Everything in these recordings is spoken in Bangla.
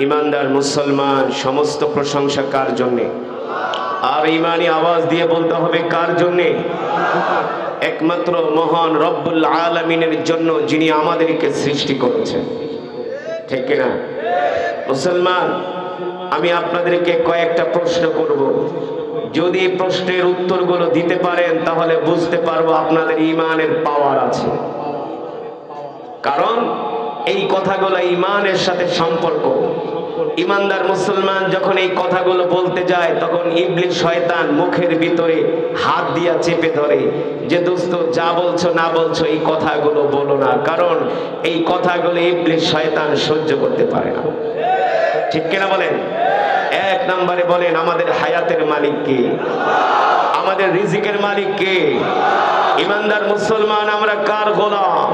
ইমানদার মুসলমান, সমস্ত প্রশংসা কার জন্যে? আর ইমানি আওয়াজ দিয়ে বলতে হবে কার জন্যে? একমাত্র মহান রব্বুল আলমিনের জন্য যিনি আমাদেরকে সৃষ্টি করেছেন। ঠিক কিনা মুসলমান, আমি আপনাদেরকে কয়েকটা প্রশ্ন করব। যদি প্রশ্নের উত্তরগুলো দিতে পারেন, তাহলে বুঝতে পারব আপনাদের ইমানের পাওয়ার আছে। কারণ এই কথাগুলো ইমানের সাথে সম্পর্ক। ইমানদার মুসলমান যখন এই কথাগুলো বলতে যায়, তখন ইবলিশ শয়তান মুখের ভিতরে হাত দিয়া চেপে ধরে যে, দোস্ত, যা বলছো না বলছো, এই কথাগুলো বলো না। কারণ এই কথাগুলো ইবলিশ শয়তান সহ্য করতে পারে না। ঠিক কিনা বলেন? এক নম্বরে বলেন, আমাদের হায়াতের মালিক কে? আমাদের রিজিকের মালিক কে? ইমানদার মুসলমান, আমরা কার গোলাম?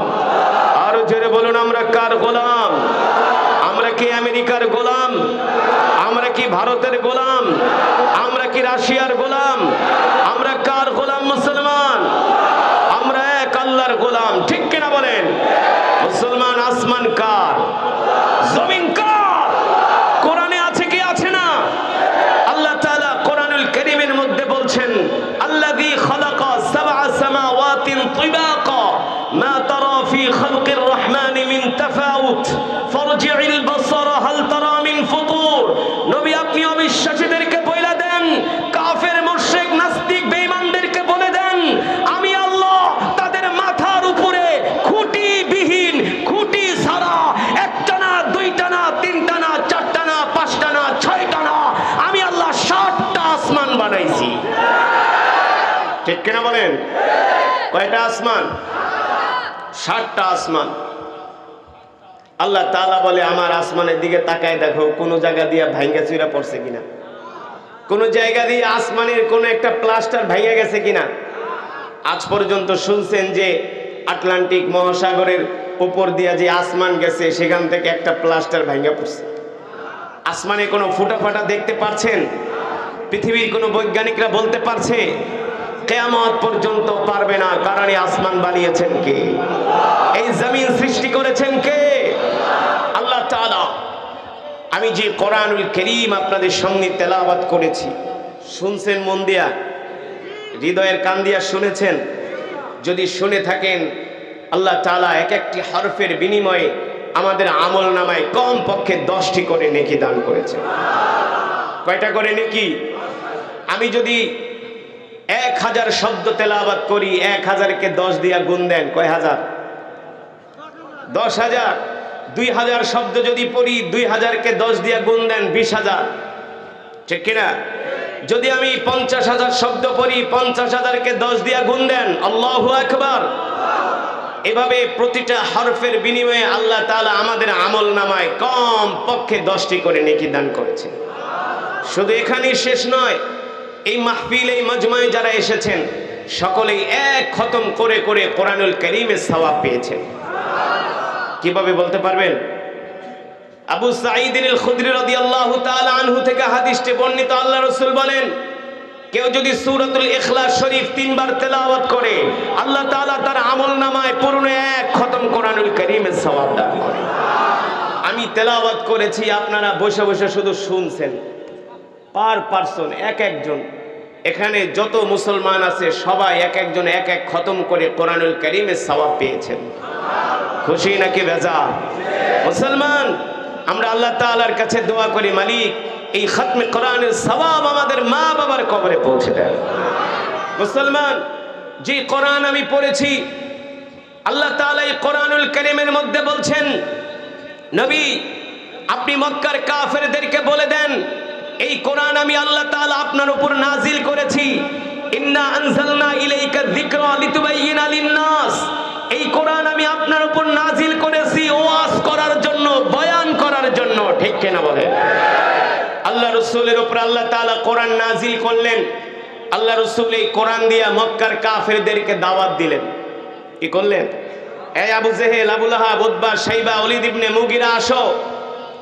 বলুন আমরা কার গোলাম? আমরা কি আমেরিকার গোলাম? আমরা কি ভারতের গোলাম? আমরা কি রাশিয়ার গোলাম? আমরা কার গোলাম মুসলমান? আমরা এক আল্লাহর গোলাম, ঠিক কিনা বলেন? মুসলমান আসমান কার? জমিন কার? কোরআনে আছে কি আছে না? আল্লাহ তাআলা কোরআনুল কারীমের মধ্যে বলছেন, আল্লাযী খালাকা সাবআ সামাওয়াতিন তিবাকা। মা তারা ফি খালকির রহমানি মিন তাফাউত। ফারজি'ল বাসারা, হাল তারা মিন ফুতুর। নবী, আপনি অবিশ্বাসীদেরকে বলে দেন, কাফের, মুশরিক, নাস্তিক, বেঈমানদেরকে বলে দেন, আমি আল্লাহ তাদের মাথার উপরে খুঁটি বিহীন খুঁটি ছাড়া একটা না দুইটা না তিনটা না চারটা না পাঁচটা না ছয়টা না আমি আল্লাহ ষাটটা আসমান বানাইছি। ঠিক কিনা বলেন? কয়টা আসমান? ষাটটা আসমান। আল্লাহ তাআলা বলে, আমার আসমানের দিকে তাকায় দেখো, কোন জায়গা দিয়ে ভাঙ্গা চুরা পড়ছে কিনা? কোন জায়গা দিয়ে আসমানের কোন একটা প্লাস্টার ভাঙে গেছে কিনা? আজ পর্যন্ত শুনছেন যে আটলান্টিক মহাসাগরের উপর দিয়ে যে আসমান গেছে, সেখান থেকে একটা প্লাস্টার ভাঙা পড়ছে। আসমানে কোনো ফুটা ফাটা দেখতে পারছেন? পৃথিবীর কোনো বৈজ্ঞানিকরা বলতে পারছে কেয়ামত পর্যন্ত পারবে না। কারণ আসমান বানিয়েছেন কে? এই জমিন সৃষ্টি করেছেন কে? আল্লাহ তাআলা। আমি যে কোরআনুল করিম আপনাদের সঙ্গে তেলাওয়াত করেছি, শুনছেন মন দিয়া? হৃদয়ের কান দিয়া শুনেছেন? যদি শুনে থাকেন, আল্লাহ তালা এক একটি হরফের বিনিময়ে আমাদের আমল নামায় কম পক্ষে দশটি করে নেকি দান করেছে কয়টা করে নেকি? আমি যদি এক হাজার শব্দ তেলাওয়াত করি, এক হাজারকে দশ দিয়া গুণ দেন, কয় হাজার? দশ হাজার। দুই হাজার শব্দ যদি পড়ি, দুই হাজারকে দশ দিয়া গুণ দেন, বিশ হাজার। ঠিক কিনা? যদি আমি পঞ্চাশ হাজার শব্দ পড়ি, পঞ্চাশ হাজারকে দশ দিয়া গুণ দেন, আল্লাহু আকবার। এভাবে প্রতিটা হরফের বিনিময়ে আল্লাহ তাআলা আমাদের আমল নামায় কম পক্ষে দশটি করে নেকি দান করেছে। শুধু এখানেই শেষ নয় এই মাহফিল, এই মজমায় যারা এসেছেন, সকলেই এক খতম করে করে কোরআনুল করিমের সওয়াব পেয়েছেন। কীভাবে বলতে পারবেন? আবু সাঈদিন খুদরি রাদিয়াল্লাহু তাআলা আনহু থেকে হাদিসটি বর্ণিত আল্লাহ রাসূল বলেন, কেউ যদি সূরাতুল ইখলাস শরীফ তিনবার তেলাওয়াত করে, আল্লাহ তাআলা তার আমল নামায় পূর্ণ এক খতম কোরআনুল কারীমের সওয়াব দান করে। আমি তেলাওয়াত করেছি, আপনারা বসে বসে শুধু শুনছেন। পার পারসন, এক একজন। এখানে যত মুসলমান আছে, সবাই এক একজন এক এক খতম করে কোরআনুল কারীমের সওয়াব পেয়েছেন। খুশি নাকি বেজা মুসলমান, আমরা আল্লাহ তাআলার কাছে দোয়া করি, মালিক, এই খতমে কোরআনের সওয়াব আমাদের মা বাবার কবরে পৌঁছে দেয় মুসলমান, যে কোরআন আমি পড়েছি, আল্লাহ তাআলা এই কোরআনুল কারীমের মধ্যে বলছেন, নবী, আপনি মক্কার কাফেরদেরকে বলে দেন এই কোরআন আমি আল্লাহ তাআলা আপনার উপর নাজিল করেছি। ইন্না আনজালনা ইলাইকা যিকরা লিতুবাইয়িনা লিন-নাস। এই কোরআন আমি আপনার উপর নাজিল করেছি ওয়াজ করার জন্য, বয়ান করার জন্য। ঠিক কিনা বলেন? আল্লাহ রসুলের উপর আল্লাহ তাআলা কোরআন নাজিল করলেন। আল্লাহ রসুল এই কোরআন দিয়া মক্কার কাফেরদেরকে দাওয়াত দিলেন। কি করলেন? এই আবু জেহেল আবুল আহাব উদ্বা সাইবা অলিদ ইবনে মুগিরা আসো।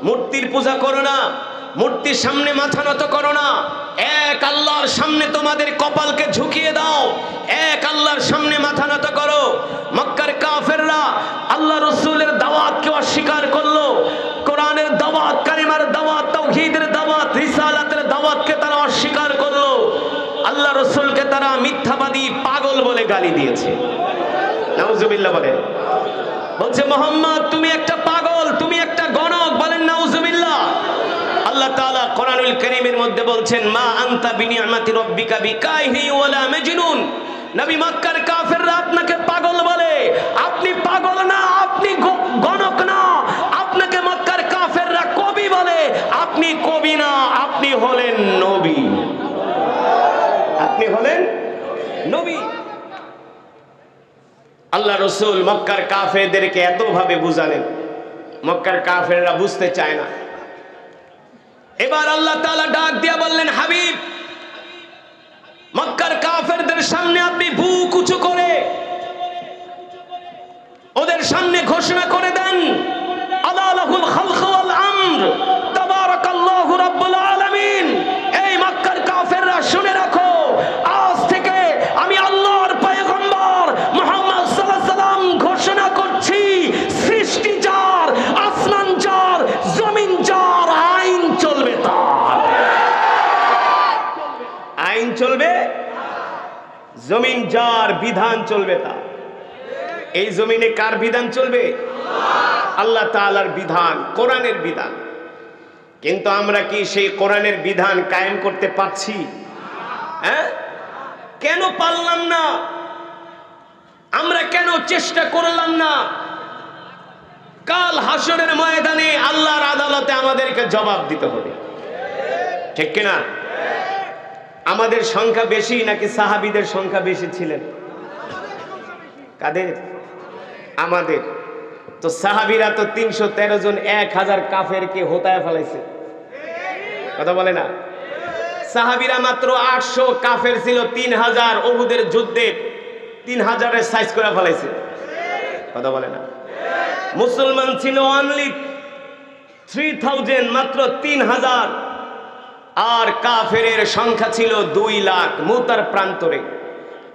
মূর্তির পূজা করো না। মূর্তির সামনে মাথা নত করো না। এক আল্লাহর সামনে তোমাদের কপালকে ঝুঁকিয়ে দাও। এক আল্লাহর সামনে মাথা নত করো। মক্কার কাফেররা আল্লাহ রসুলের দাওয়াতকে অস্বীকার করল। কোরআনের দাওয়াত কারিমা কালেমার দাওয়াত, তাওহীদের দাওয়াত, রিসালাতের দাওয়াতকে তারা অস্বীকার করল। আল্লাহ রসুলকে তারা মিথ্যাবাদী পাগল বলে গালি দিয়েছে। নাউজুবিল্লাহ বলেন। বলছে, মোহাম্মদ, তুমি একটা পাগল, তুমি একটা গণক। বলেন, নাউজুবিল্লাহ। আল্লাহ তাআলা কোরআনুল কারীমের মধ্যে বলছেন, মা আনতা বিনিআমাতি রাব্বিকা বিকাইহি ওয়ালা মাজনুন। নবী মক্কার কাফেররা আপনাকে পাগল বলে। আপনি পাগল না, আপনি গণক না। আপনাকে মক্কার কাফেররা কবি বলে। আপনি কবি না, আপনি হলেন নবী। আপনি হলেন নবী। আল্লাহ রসুল মক্কার কাফেরদেরকে এতভাবে বুঝালেন। মক্কার কাফেররা বুঝতে চায় না। এবার আল্লাহ তালা ডাক দিয়া বললেন, হাবিব, মক্কার কাফেরদের সামনে আপনি বুক উঁচু করে ওদের সামনে ঘোষণা করে দেন আল্লাহুল খালখ আলামিন এই মক্কার কাফেররা শুনে রাখো আজ থেকে আমি আল্লাহর পয়গম্বর মুহাম্মদ সাল্লাল্লাহু আলাইহি সাল্লাম ঘোষণা করছি সৃষ্টি যার আসমান যার জমিন যার আইন চলবে তার আইন চলবে জমিন যার বিধান চলবে তা। এই জমিনে কার বিধান চলবে? আল্লাহ তাআলার বিধান, কোরআনের বিধান। কিন্তু আমরা কি সেই কোরআনের বিধান কায়েম করতে পারছি? হ্যাঁ? কেন পারলাম না? আমরা কেন চেষ্টা করলাম না? কাল হাসরের ময়দানে আল্লাহর আদালতে আমাদেরকে জবাব দিতে হবে। ঠিক কিনা? আমাদের সংখ্যা বেশি নাকি সাহাবিদের সংখ্যা বেশি ছিলেন? কাদের? আমাদের। তো সাহাবিরা তো তিনশো তেরো জন এক হাজার কাফেরকে হোতায় ফেলাইছে। কথা বলে না? সাহাবিরা মাত্র আটশো কাফের ছিল তিন হাজার অহুদের যুদ্ধে তিন হাজারের সাইজ করে ফেলাইছে। কথা বলে না? মুসলমান ছিল অনলি থ্রি থাউজেন্ড মাত্র তিন হাজার আর কাফেরের সংখ্যা ছিল দুই লাখ মুতার প্রান্তরে।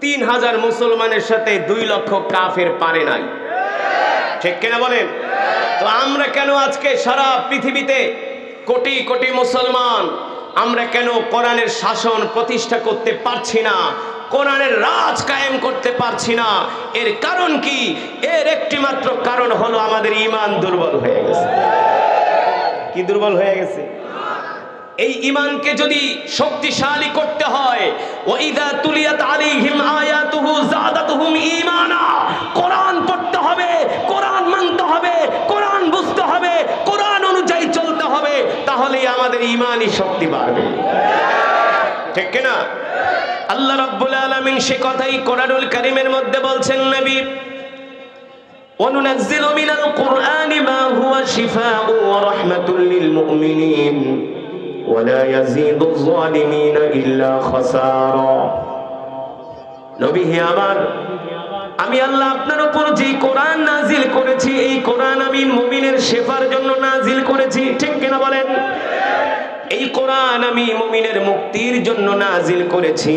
তিন হাজার মুসলমানের সাথে দুই লক্ষ কাফের পারে নাই। ঠিক কিনা বলেন? তো আমরা কেন আজকে সারা পৃথিবীতে কোটি কোটি মুসলমান, আমরা কেন কোরআনের শাসন প্রতিষ্ঠা করতে পারছি না, কোরআনের রাজ কায়েম করতে পারছি না, এর কারণ কি? এর একটি মাত্র কারণ হলো আমাদের ইমান দুর্বল হয়ে গেছে। কি দুর্বল হয়ে গেছে? এই ইমানকে যদি শক্তিশালী করতে হয় ওয়াইদা তুলিয়াত আলাইহিম আয়াতুহু যাদাতুহুম ঈমানা কোরআন পড়তে হবে কোরআন মানতে হবে কোরআন বুঝতে হবে কোরআন অনুযায়ী চলতে হবে তাহলেই আমাদের ঈমানি শক্তি বাড়বে ঠিক কি না আল্লাহ রাব্বুল আলামিন সে কথাই কোরআনুল কারীমের মধ্যে বলছেন নবী وننزل من القرآن ما هو شفاء ورحمة للمؤمنين ওয়ালা ইয়াজিদু যালিমিনা ইল্লা খাসারা নবী হে আমার, আমি আল্লাহ আপনার উপর যে কোরআন নাজিল করেছি, এই কোরআন আমি মুমিনের শেফার জন্য নাজিল করেছি, ঠিক কিনা বলেন? এই কোরআন আমি মুমিনের মুক্তির জন্য নাজিল করেছি।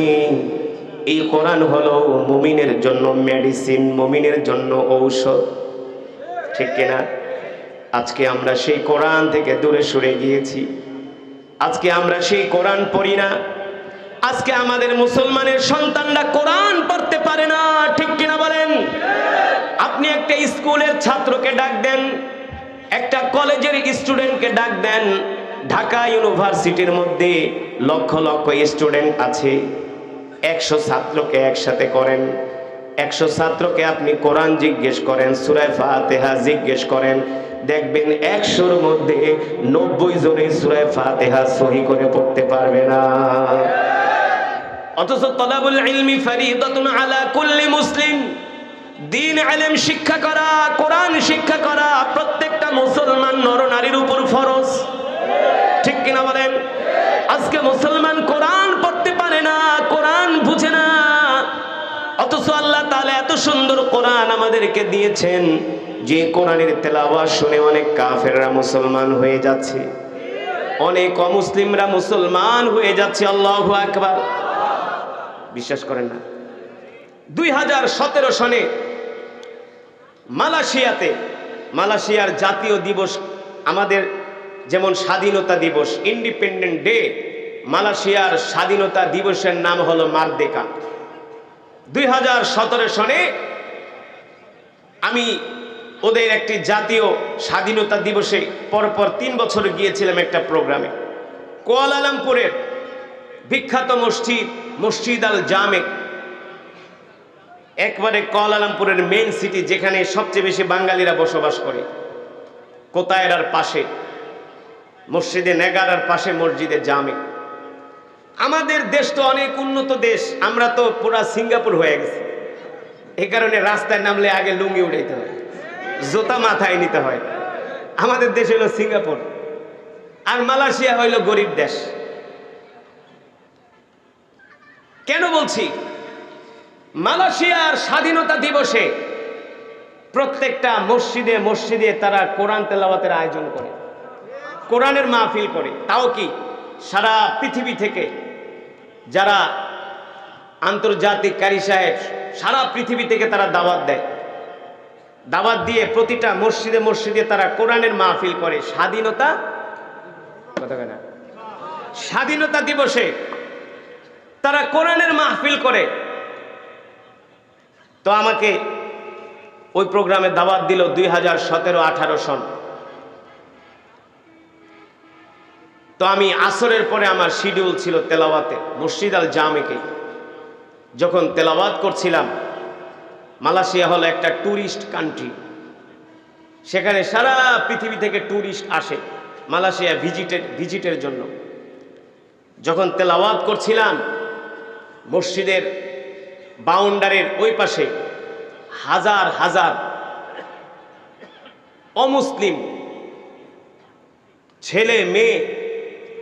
এই কোরআন হলো মুমিনের জন্য মেডিসিন, মুমিনের জন্য ঔষধ, ঠিক কিনা? আজকে আমরা সেই কোরআন থেকে দূরে সরে গিয়েছি। আজকে আমরা সেই কোরআন পড়ি না। আজকে আমাদের মুসলমানের সন্তানরা কোরআন পড়তে পারে না, ঠিক কিনা বলেন? আপনি একটা স্কুলের ছাত্রকে ডাক দেন, একটা কলেজের স্টুডেন্টকে ডাক দেন, ঢাকা ইউনিভার্সিটির মধ্যে লক্ষ লক্ষ স্টুডেন্ট আছে। একশো ছাত্রকে একসাথে করেন। একশো ছাত্রকে আপনি কোরআন জিজ্ঞেস করেন, সুরায় ফাতেহা জিজ্ঞেস করেন। দেখবেন একশোর মধ্যে নব্বই জনে সুরায় ফাতেহা সহি করে পড়তে পারবে না। অথচ তলাবুল ইলমি ফরিদাতুন আলা কুল্লি মুসলিম। দিন আলেম শিক্ষা করা, কোরআন শিক্ষা করা প্রত্যেকটা মুসলমান নরনারীর উপর ফরজ। ঠিক কিনা বলেন? আজকে মুসলমান কোরআন পড়তে পারে না, কোরআন বুঝে না। অথচ আল্লাহ তাআলা এত সুন্দর কোরআন আমাদেরকে দিয়েছেন। যে কোরআনের তেলাওয়াত শুনে অনেক কাফেররা মুসলমান হয়ে যাচ্ছে। অনেক অমুসলিমরা মুসলমান হয়ে যাচ্ছে, আল্লাহু আকবার। বিশ্বাস করেন না। দুই হাজার সতেরো সনে মালয়েশিয়াতে, মালয়েশিয়ার জাতীয় দিবস আমাদের যেমন স্বাধীনতা দিবস ইন্ডিপেন্ডেন্ট ডে, মালয়েশিয়ার স্বাধীনতা দিবসের নাম হলো মার্দেকা। দুই হাজার সতেরো সনে আমি ওদের একটি জাতীয় স্বাধীনতা দিবসে পরপর তিন বছর গিয়েছিলাম একটা প্রোগ্রামে। কোয়ালালামপুরের বিখ্যাত মসজিদ মসজিদ আল জামে। একবারে কোয়ালালামপুরের মেইন সিটি, যেখানে সবচেয়ে বেশি বাঙালিরা বসবাস করে। কোতায়রার পাশে, মসজিদে নেগারার পাশে, মসজিদে জামে। আমাদের দেশ তো অনেক উন্নত দেশ, আমরা তো পুরা সিঙ্গাপুর হয়ে গেছি। এই কারণে রাস্তায় নামলে আগে লুঙ্গি উঠাইতে হয়। জোতা মাথায় নিতে হয়। আমাদের দেশ হলো সিঙ্গাপুর। আর মালয়েশিয়া হইল গরিব দেশ। কেন বলছি? মালয়েশিয়ার স্বাধীনতা দিবসে প্রত্যেকটা মসজিদে মসজিদে তারা কোরআন তেলাওয়াতের আয়োজন করে। কোরআনের মাহফিল করে। তাও কি? সারা পৃথিবী থেকে যারা আন্তর্জাতিক কারি সাহেব, সারা পৃথিবী থেকে তারা দাওয়াত দেয়। দাওয়াত দিয়ে প্রতিটা মসজিদে মসজিদে তারা কোরআনের মাহফিল করে। স্বাধীনতা? স্বাধীনতা দিবসে তারা কোরআনের মাহফিল করে। তো আমাকে ওই প্রোগ্রামে দাওয়াত দিল দুই হাজার সতেরো, আঠারো সন। তো আমি আসরের পরে আমার শিডিউল ছিল তেলাওয়াতে, মসজিদ আল জামেকে যখন তেলাওয়াত করছিলাম মালয়েশিয়া হলো একটা ট্যুরিস্ট কান্ট্রি সেখানে সারা পৃথিবী থেকে ট্যুরিস্ট আসে মালয়েশিয়া ভিজিটের ভিজিটের জন্য। যখন তেলাওয়াত করছিলাম, মসজিদের বাউন্ডারির ওই পাশে হাজার হাজার অমুসলিম ছেলে, মেয়ে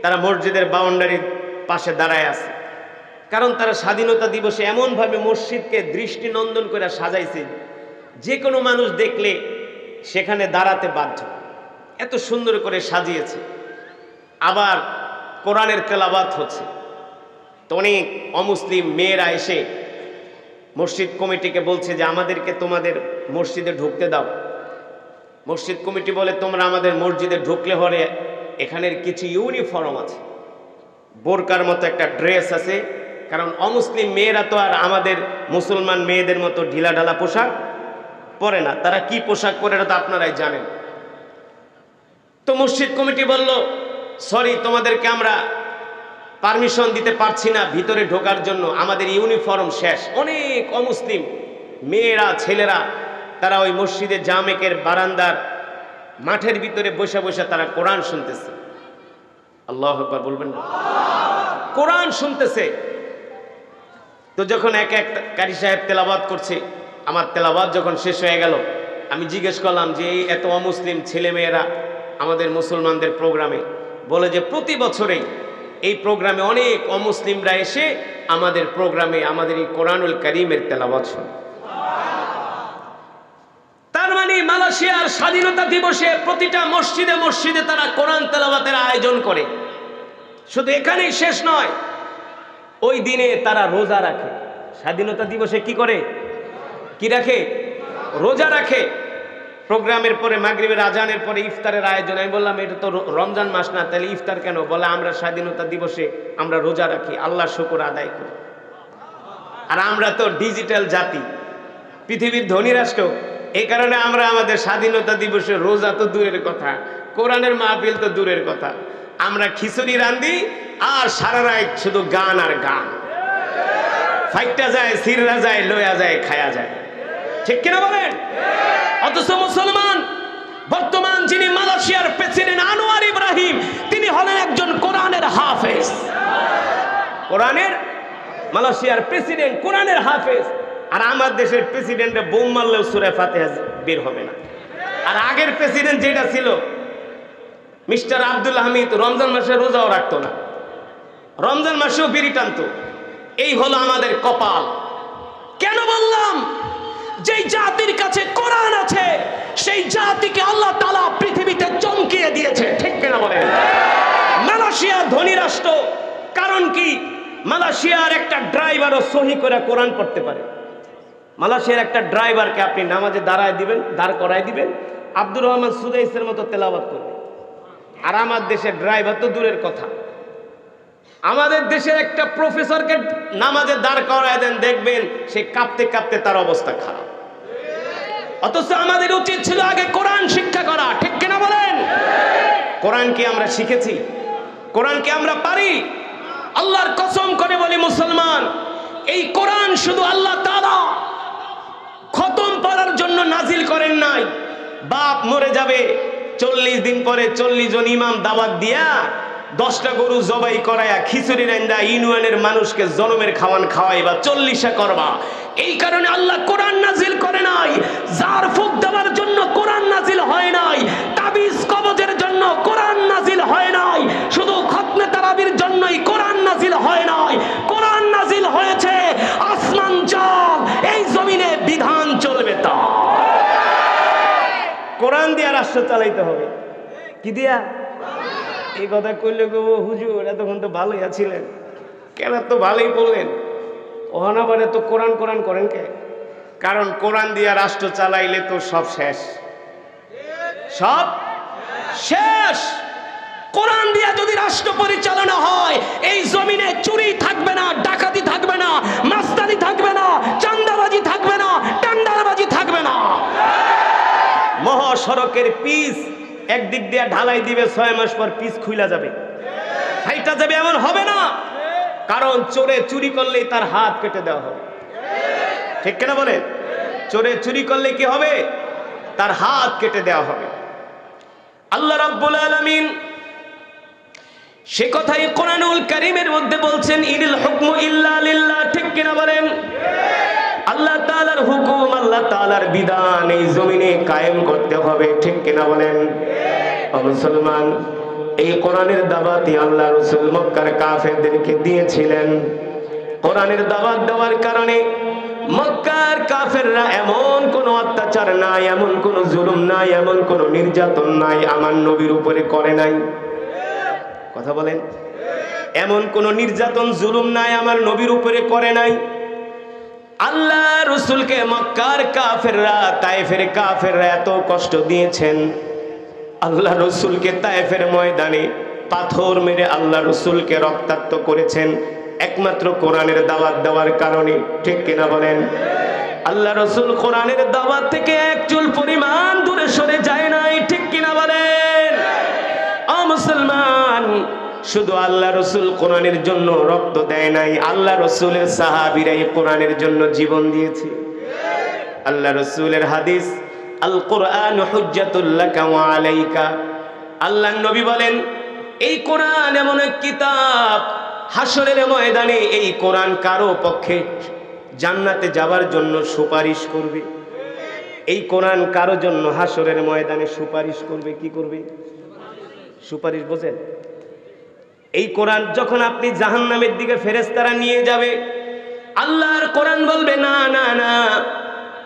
তারা মসজিদের বাউন্ডারির পাশে দাঁড়ায় আছে। কারণ তারা স্বাধীনতা দিবসে এমনভাবে মসজিদকে দৃষ্টিনন্দন করে সাজাইছে, যে কোনো মানুষ দেখলে সেখানে দাঁড়াতে বাধ্য। এত সুন্দর করে সাজিয়েছে। আবার কোরআনের তেলাবাত হচ্ছে। তো অনেক অমুসলিম মেয়েরা এসে মসজিদ কমিটিকে বলছে যে, আমাদেরকে তোমাদের মসজিদে ঢুকতে দাও। মসজিদ কমিটি বলে, তোমরা আমাদের মসজিদে ঢুকলে হলে এখানের কিছু ইউনিফর্ম আছে। বোরকার মতো একটা ড্রেস আছে কারণ অমুসলিম মেয়েরা তো আর আমাদের মুসলমান মেয়েদের মতো ঢিলাঢালা পোশাক পরে না। তারা কি পোশাক পরে তো আপনারাই জানেন। তো মসজিদ কমিটি বলল, সরি, তোমাদেরকে আমরা পারমিশন দিতে পারছি না, ভিতরে ঢোকার জন্য। আমাদের ইউনিফর্ম শেষ। অনেক অমুসলিম মেয়েরা, ছেলেরা, তারা ওই মসজিদে জামেকের বারান্দার মাঠের ভিতরে বসে বসে তারা কোরআন শুনতেছে। আল্লাহ বলবেন না। কোরআন শুনতেছে। তো যখন এক এক কারি সাহেব তেলাবাদ করছে, আমার তেলাবাদ যখন শেষ হয়ে গেল, আমি জিজ্ঞেস করলাম যে, এই এত অমুসলিম ছেলেমেয়েরা আমাদের মুসলমানদের প্রোগ্রামে? বলে যে, প্রতি বছরেই এই প্রোগ্রামে অনেক অমুসলিমরা এসে আমাদের প্রোগ্রামে আমাদের এই কোরআনুল করিমের তেলাবাদ শোনে। তার মানে মালয়েশিয়ার স্বাধীনতা দিবসে প্রতিটা মসজিদে মসজিদে তারা কোরআন তেলাবাতের আয়োজন করে। শুধু এখানেই শেষ নয় ওই দিনে তারা রোজা রাখে। স্বাধীনতা দিবসে কি করে? কি রাখে? রোজা রাখে। প্রোগ্রামের পরে, মাগরিবের আজানের পরে, ইফতারের আয়োজন। আমি বললাম, এটা তো রমজান মাস না, তাহলে ইফতার কেন? বলে, আমরা স্বাধীনতা দিবসে আমরা রোজা রাখি। আল্লাহ শুকর আদায় করি। আর আমরা তো ডিজিটাল জাতি, পৃথিবীর ধনী রাষ্ট্র। এই কারণে আমরা আমাদের স্বাধীনতা দিবসে রোজা তো দূরের কথা, কোরআনের মাহফিল তো দূরের কথা। আমরা খিচুড়ি রান্ধি আর সারা রাত শুধু গান আর গান। ফাইটটা যায়, সিররা যায়, লয়া যায়, খায়া যায়। ঠিক কিনা বলেন? অথচ মুসলমান, বর্তমান যিনি মালয়েশিয়ার প্রেসিডেন্ট আনোয়ার ইব্রাহিম, তিনি হলেন একজন কোরআনের হাফেজ। কোরআনের মালয়েশিয়ার প্রেসিডেন্ট, কোরআনের হাফেজ। আর আমার দেশের প্রেসিডেন্টে বোম মারলেও সুরে ফাতেহা বের হবে না। আর আগের প্রেসিডেন্ট যেটা ছিল, মিস্টার আব্দুল হামিদ, রমজান মাসে রোজাও রাখতো না। রমজান মাসেও বিড়ি টানতো। এই হলো আমাদের কপাল। কেন বললাম? যেই জাতির কাছে কোরআন আছে, সেই জাতিকে আল্লাহ তালা পৃথিবীতে চমকিয়ে দিয়েছে। ঠিক কিনা বলেন? মালয়েশিয়া ধনী রাষ্ট্র, কারণ কি? মালয়েশিয়ার একটা ড্রাইভারও সহি করে কোরআন পড়তে পারে। মালয়েশিয়ার একটা ড্রাইভারকে আপনি নামাজে দাঁড়ায় দিবেন, দাঁড় করায় দিবেন, আব্দুর রহমান সুদাইসের মতো তেলাওয়াত করবে আর আমার দেশের ড্রাইভার তো দূরের কথা। আমাদের দেশের একটা প্রফেসরকে নামাজে দাঁড় করায় দেন, দেখবেন সে কাঁপতে কাঁপতে তার অবস্থা খারাপ। অথচ আমাদের উচিত ছিল আগে কোরআন শিক্ষা করা, ঠিক কিনা বলেন? কোরআন কি আমরা শিখেছি কোরআন কি আমরা পারি। আল্লাহর কসম করে বলি, মুসলমান, এই কোরআন শুধু আল্লাহ তাআলা খতম পড়ার জন্য নাজিল করেন নাই। বাপ মরে যাবে, চল্লিশ দিন পরে চল্লিশ জন ইমাম দাওয়াত দিয়া দশটা গরু জবাই করায়া খিচুড়ি রান্দা ইউনিয়নের মানুষকে জনমের খাওয়ান খাওয়াই বা চল্লিশা করবা। এই কারণে আল্লাহ কোরআন নাজিল করে নাই। যার ফুক দেওয়ার জন্য কোরআন নাজিল হয় নাই, তাবিজ কবজের জন্য কোরআন নাজিল হয় নাই, শুধু খতনে তারাবির জন্যই কোরআন নাজিল হয় নাই। কোরআন নাজিল হয়েছে, আসমান চাল এই জমিনে বিধান চলবে তা। কোরআন দিয়া রাষ্ট্র চালাইতে হবে। কি দিয়া? এই কথা কইলে গো হুজুর এতক্ষণ তো ভালোই আছিলেন। কেন তো ভালোই বললেন? ওহানাবারে তো কোরআন কোরআন করেন কে? কারণ কোরআন দিয়া রাষ্ট্র চালাইলে তো সব শেষ। সব শেষ। কোরআন দিয়া যদি রাষ্ট্র পরিচালনা হয় এই জমিনে চুরি থাকবে না ডাকাতি থাকবে না মাস্তানি থাকবে না চান্দাবাজি থাকবে না টান্ডারবাজি থাকবে না। মহাসড়কের পিস একদিক দিয়ে ঢালাই দিবে, ছয় মাস পর পিস খুইলা যাবে। ফাইটা যাবে এমন হবে না। কারণ চোরে চুরি করলেই তার হাত কেটে দেওয়া হবে। ঠিক কেনা বলে? চোরে চুরি করলে কি হবে? তার হাত কেটে দেওয়া হবে। আল্লাহ রাব্বুল আলামিন সে কথাই কোরআনুল কারীমের মধ্যে বলছেন, ইনিল হুকমু ইল্লা লিল্লাহ। ঠিক কিনা বলেন? আল্লাহ তাআলার হুকুম আল্লাহ তাআলার বিধান এই জমিনে কায়েম করতে হবে, ঠিক কিনা বলেন? মুসলমান, এই কোরআনের দাবাতি আল্লাহ রসুল মক্কার কাফেরদেরকে দিয়েছিলেন। কোরআনের দাবাত দেওয়ার কারণে মক্কার কাফেররা এমন কোনো অত্যাচার নাই, এমন কোনো জুলুম নাই, এমন কোনো নির্যাতন নাই, আমার নবীর উপরে করে নাই। কথা বলেন? এমন কোনো নির্যাতন, জুলুম নাই, আমার নবীর উপরে করে নাই। আল্লাহ রসুলকে মক্কার কাফেররা, তাইফের কাফেররা এত কষ্ট দিয়েছেন। আল্লাহ রসুলকে তাইফের ময়দানে পাথর মেরে আল্লাহ রসুলকে রক্তাক্ত করেছেন। একমাত্র কোরআনের দাওয়াত দেওয়ার কারণে, ঠিক কিনা বলেন? আল্লাহ রসুল কোরআনের দাওয়াত থেকে এক চুল পরিমাণ দূরে সরে যায় নাই, ঠিক কিনা বলেন? মুসলমান শুধু আল্লাহ রসুল কোরআনের জন্য রক্ত দেয় নাই, আল্লাহ রসুলের সাহাবিরাই কোরআনের জন্য জীবন দিয়েছে। আল্লাহ রসুলের হাদিস আল কোরআন আলাইকা। আল্লাহ নবী বলেন, এই কোরআন এমন এক কিতাব হাসরের ময়দানে এই কোরআন কারও পক্ষে জান্নাতে যাবার জন্য সুপারিশ করবে? এই কোরআন কারও জন্য হাসরের ময়দানে সুপারিশ করবে, কি করবে? সুপারিশ বোঝেন? এই কোরআন যখন আপনি জাহান্নামের দিকে ফেরেস্তারা নিয়ে যাবে, আল্লাহর কোরআন বলবে, না না না,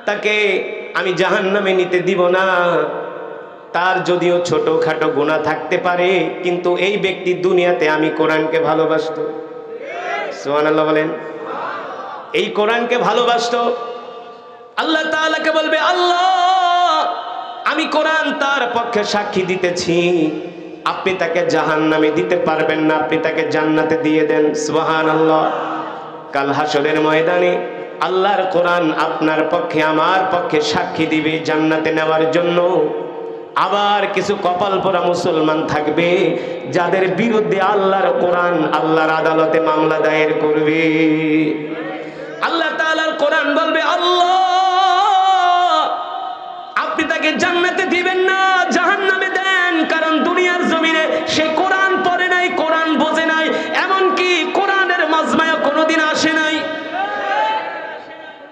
তাকে আমি জাহান্নামে নিতে দিব না। তার যদিও ছোটখাটো গুণা থাকতে পারে, কিন্তু এই ব্যক্তি দুনিয়াতে আমি কোরআনকে ভালোবাসত। সোহান আল্লাহ বলেন। এই কোরআনকে ভালোবাসত। আল্লাহ তাআলাকে বলবে, আল্লাহ, আমি কোরআন তার পক্ষে সাক্ষী দিতেছি। আপনি তাকে জাহান নামে দিতে পারবেন না, আপনি তাকে জান্নাতে দিয়ে দেন সুবাহান আল্লাহ কাল হাসরের ময়দানে আল্লাহর কোরআন আপনার পক্ষে, আমার পক্ষে সাক্ষী দিবে জান্নাতে নেওয়ার জন্য। আবার কিছু কপাল পরা মুসলমান থাকবে, যাদের বিরুদ্ধে আল্লাহর কোরআন, আল্লাহর আদালতে মামলা দায়ের করবে। আল্লাহ তাআলার কোরআন বলবে, আল্লাহ, আপনি তাকে জান্নাতে দিবেন না, জাহান্নামে দেন, কারণ দুনিয়ার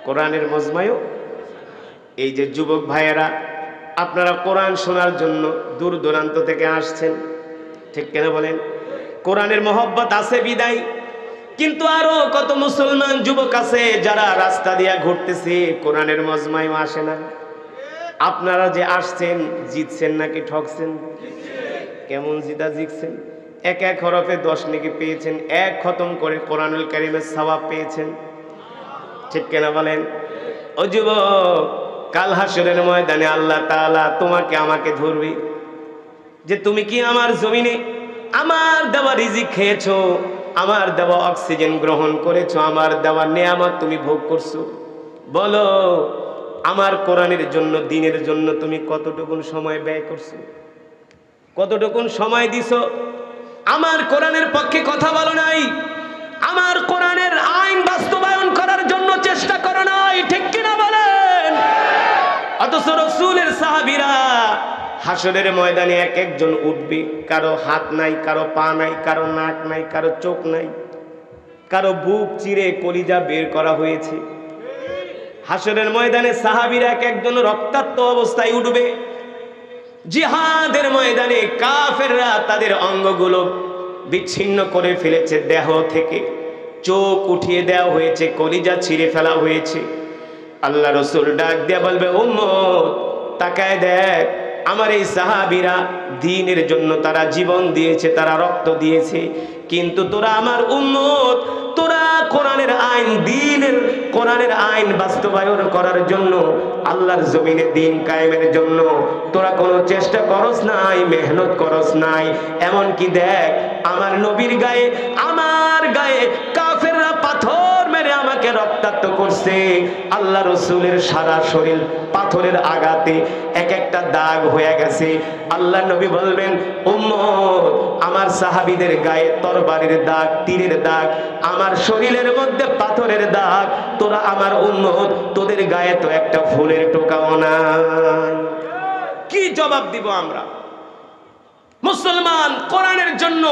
কোরআনের মজমায়ও। এই যে যুবক ভাইয়েরা, আপনারা কোরআন শোনার জন্য দূর দূরান্ত থেকে আসছেন। ঠিক কেন বলেন? কোরআনের মহব্বত আছে বিদায়, কিন্তু আরও কত মুসলমান যুবক আছে যারা রাস্তা দিয়া ঘুরতেছে, কোরআনের মজমায়ও আসে না। আপনারা যে আসছেন, জিতছেন নাকি ঠকছেন? কেমন জিতা জিতছেন? এক এক হরফে দশ নাকি পেয়েছেন, এক খতম করে কোরআনুল কারিমের সবাব পেয়েছেন। ঠিক কেনা বলেন? ও যুবক, কাল হাসরের ময়দানে আল্লাহ তাআলা তোমাকে আমাকে ধরবে। যে তুমি কি আমার জমিনে আমার দেওয়া রিজিক খেয়েছো, আমার দেওয়া অক্সিজেন গ্রহণ করেছ, আমার দেওয়া নেয়ামত তুমি ভোগ করছ? বলো, আমার কোরআনের জন্য, দিনের জন্য তুমি কতটুকুন সময় ব্যয় করছ? কতটুকুন সময় দিছো? আমার কোরআনের পক্ষে কথা বলো নাই। আমার কোরআনের আইন বাস্তবায়ন করার জন্য চেষ্টা করো নাই, ঠিক কিনা বলেন? অথচ রসুলের সাহাবিরা হাসরের ময়দানে এক একজন উঠবে, কারও হাত নাই, কারও পা নাই, কারও নাক নাই, কারও চোখ নাই, কারও বুক চিরে কলিজা বের করা হয়েছে। হাসরের ময়দানে সাহাবিরা এক একজন রক্তাক্ত অবস্থায় উঠবে। জিহাদের ময়দানে কাফেররা তাদের অঙ্গগুলো বিচ্ছিন্ন করে ফেলেছে দেহ থেকে। চোখ উঠিয়ে দেওয়া হয়েছে, কলিজা ছিঁড়ে ফেলা হয়েছে। আল্লাহ রসুল ডাক দিয়ে বলবে, উম্মত, তাকায় দেখ, আমার এই সাহাবিরা দিনের জন্য তারা জীবন দিয়েছে, তারা রক্ত দিয়েছে, কিন্তু তোরা আমার উম্মত তোরা কোরআনের আইন, দিনের কোরআনের আইন বাস্তবায়ন করার জন্য, আল্লাহর জমিনে দিন কায়েমের জন্য। তোরা কোনো চেষ্টা করস নাই, মেহনত করস নাই। এমন কি দেখ, আমার নবীর গায়ে, আমার গায়ে কাফেররা পাথর মেরে রক্তাক্ত করছে। আল্লাহ রসুলের সারা শরীর পাথরের আঘাতে এক একটা দাগ হয়ে গেছে। আল্লাহ নবী বলবেন আমার সাহাবিদের গায়ে তরবারির দাগ, তীরের দাগ, আমার শরীরের মধ্যে পাথরের দাগ, তোরা আমার উম্মত, তোদের গায়ে তো একটা ফুলের টোকাও নাই কি জবাব দিব আমরা? মুসলমান কোরআনের জন্য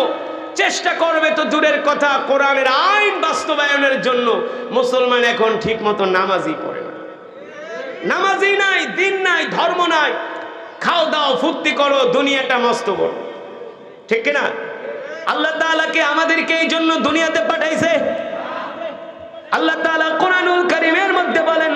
চেষ্টা করবে তো দূরের কথা, কোরআনের আইন বাস্তবায়নের জন্য। মুসলমান এখন ঠিক মতো নামাজই পড়ে না। নামাজই নাই, দিন নাই, ধর্ম নাই। খাও দাও, ফুর্তি করো, দুনিয়াটা মস্ত করো ঠিক না আল্লাহ তাআলাকে আমাদেরকে এই জন্য দুনিয়াতে পাঠাইছে? আল্লাহ তাআলা কোরআনুল কারীমের মধ্যে বলেন